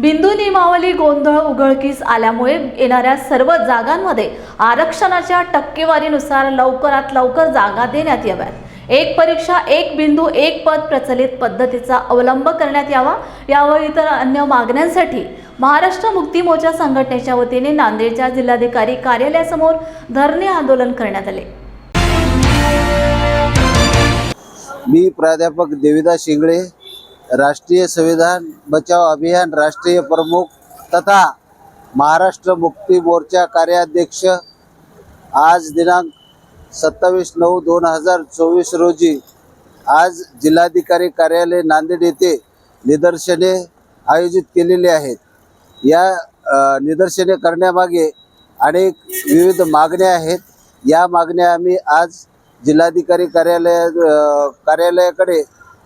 बिंदू नियमावली गोंधळ उघडकीस आल्यामुळे येणाऱ्या सर्व जागांमध्ये आरक्षणाच्या टक्केवारीनुसार लवकरात लवकर जागा देण्यात याव्यात. एक परीक्षा एक बिंदू एक पद प्रचलित पद्धतीचा अवलंब करण्यात यावा. यावर इतर अन्य मागण्यांसाठी महाराष्ट्र मुक्ती मोर्चा संघटनेच्या वतीने नांदेडच्या जिल्हाधिकारी कार्यालयासमोर धरणे आंदोलन करण्यात आले. मी प्राध्यापक देविदास शिंगळे राष्ट्रीय संविधान बचाव अभियान राष्ट्रीय प्रमुख तथा महाराष्ट्र मुक्ती मोर्चा कार्याध्यक्ष आज दिनांक सत्तावीस नऊ दोन हजार चोवीस रोजी आज जिल्हाधिकारी कार्यालय नांदेड येथे निदर्शने आयोजित केलेली आहेत. या निदर्शने करण्यामागे अनेक विविध मागण्या आहेत. या मागण्या आम्ही आज जिल्हाधिकारी कार्यालया कार्यालयाकडे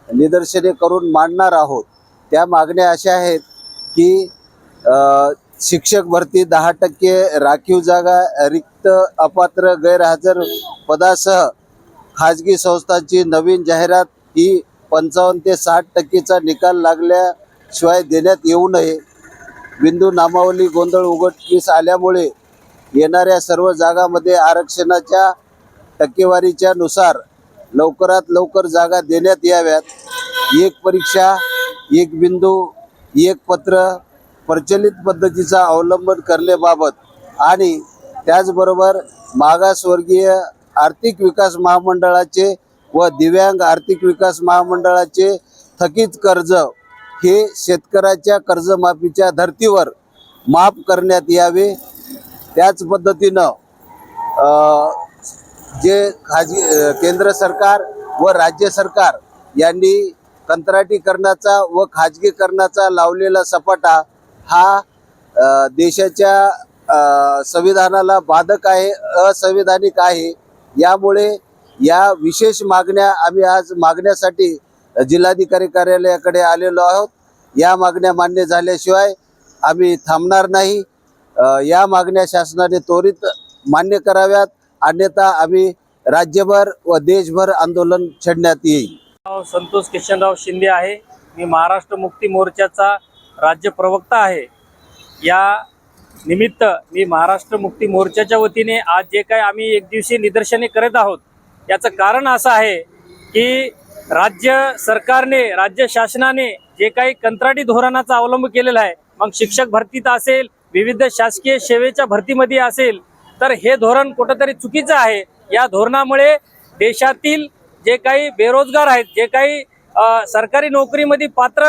निदर्शने करून मांडणार आहोत. त्या मागण्या अशा आहेत की शिक्षक भरती दहा टक्के राखीव जागा रिक्त अपात्र गैरहजर पदासह खाजगी संस्थांची नवीन जाहिरात ही पंचावन्न ते साठ टक्केचा निकाल लागल्याशिवाय देण्यात येऊ नये. बिंदू नामावली गोंधळ उघडकीस आल्यामुळे येणाऱ्या सर्व जागामध्ये आरक्षणाच्या टक्केवारीच्या नुसार लवकरात लवकर जागा देण्यात याव्यात. एक परीक्षा एक बिंदू एक पत्र प्रचलित पद्धतीचा अवलंबन करण्याबाबत आणि त्याचबरोबर मागासवर्गीय आर्थिक विकास महामंडळाचे व दिव्यांग आर्थिक विकास महामंडळाचे थकीत कर्ज हे शेतकऱ्याच्या कर्जमाफीच्या धर्तीवर माफ करण्यात यावे. त्याच पद्धतीनं जे खाजी केंद्र सरकार व राज्य सरकार यांनी कंत्राटीकरणाचा व खाजगीकरणाचा लावलेला सपाटा हा देशाच्या संविधानाला बाधक आहे असंविधानिक आहे यामुळे या विशेष मागण्या आम्ही आज मागण्यासाठी जिल्हाधिकारी कार्यालयाकडे आलेलो आहोत. या मागण्या मान्य झाल्याशिवाय आम्ही थांबणार नाही. या मागण्या शासनाने त्वरित मान्य कराव्यात. अन्यथा आम्ही राज्यभर व देशभर आंदोलन छेडण्यात येईल. संतोष किशनराव शिंदे आहे. मी महाराष्ट्र मुक्ती मोर्चाचा राज्य प्रवक्ता आहे. या निमित्त मी महाराष्ट्र मुक्ती मोर्चाच्या वतीने आज जे काही आम्ही एक दिवशी निदर्शने करत आहोत याचं कारण असं आहे की राज्य सरकारने राज्य शासनाने जे काही कंत्राटी धोरणाचा अवलंब केलेला आहे मग शिक्षक भरतीत असेल विविध शासकीय सेवेच्या भरतीमध्ये असेल तर हे धोरण कुठंतरी चुकीचं आहे. या धोरणामुळे देशातील जे काही बेरोजगार आहेत जे काही सरकारी नोकरीमध्ये पात्र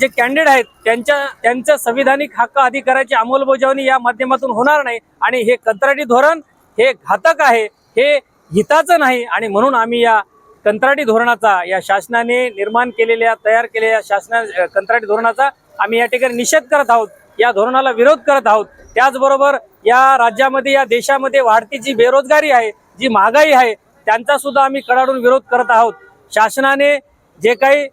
जे कॅन्डिडेट आहेत त्यांच्या त्यांच्या संविधानिक हक्क अधिकाराची अंमलबजावणी या माध्यमातून होणार नाही. आणि हे कंत्राटी धोरण हे घातक आहे हे हिताचं नाही. आणि म्हणून आम्ही या कंत्राटी धोरणाचा या शासनाने निर्माण केलेल्या तयार केलेल्या शासना कंत्राटी धोरणाचा आम्ही या ठिकाणी निषेध करत आहोत. या धोरणाला विरोध करत आहोत. त्याचबरोबर या राज्यामध्ये या देशामध्ये वाढती जी बेरोजगारी आहे जी महागाई आहे त्यांचा सुद्धा आम्ही कडाडून विरोध करत आहोत. शासनाने जे काही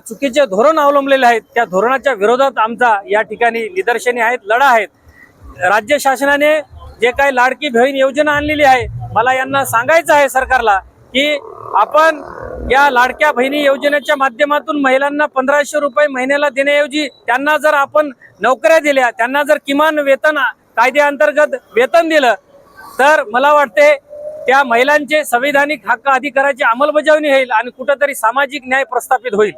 चुकीचे धोरण अवलंबलेले आहेत त्या धोरणाच्या विरोधात आमचा या ठिकाणी निदर्शने आहेत लढा आहेत. राज्य शासनाने जे काही लाडकी बहीण योजना आणलेली आहे मला यांना सांगायचं आहे सरकारला की आपण या लाडक्या बहिणी योजनेच्या माध्यमातून महिलांना पंधराशे रुपये महिन्याला देण्याऐवजी त्यांना जर आपण नोकऱ्या दिल्या त्यांना जर किमान वेतन कायद्याअंतर्गत वेतन दिलं तर मला वाटते त्या महिलांचे संविधानिक हक्क अधिकाराची अंमलबजावणी होईल आणि कुठंतरी सामाजिक न्याय प्रस्थापित होईल.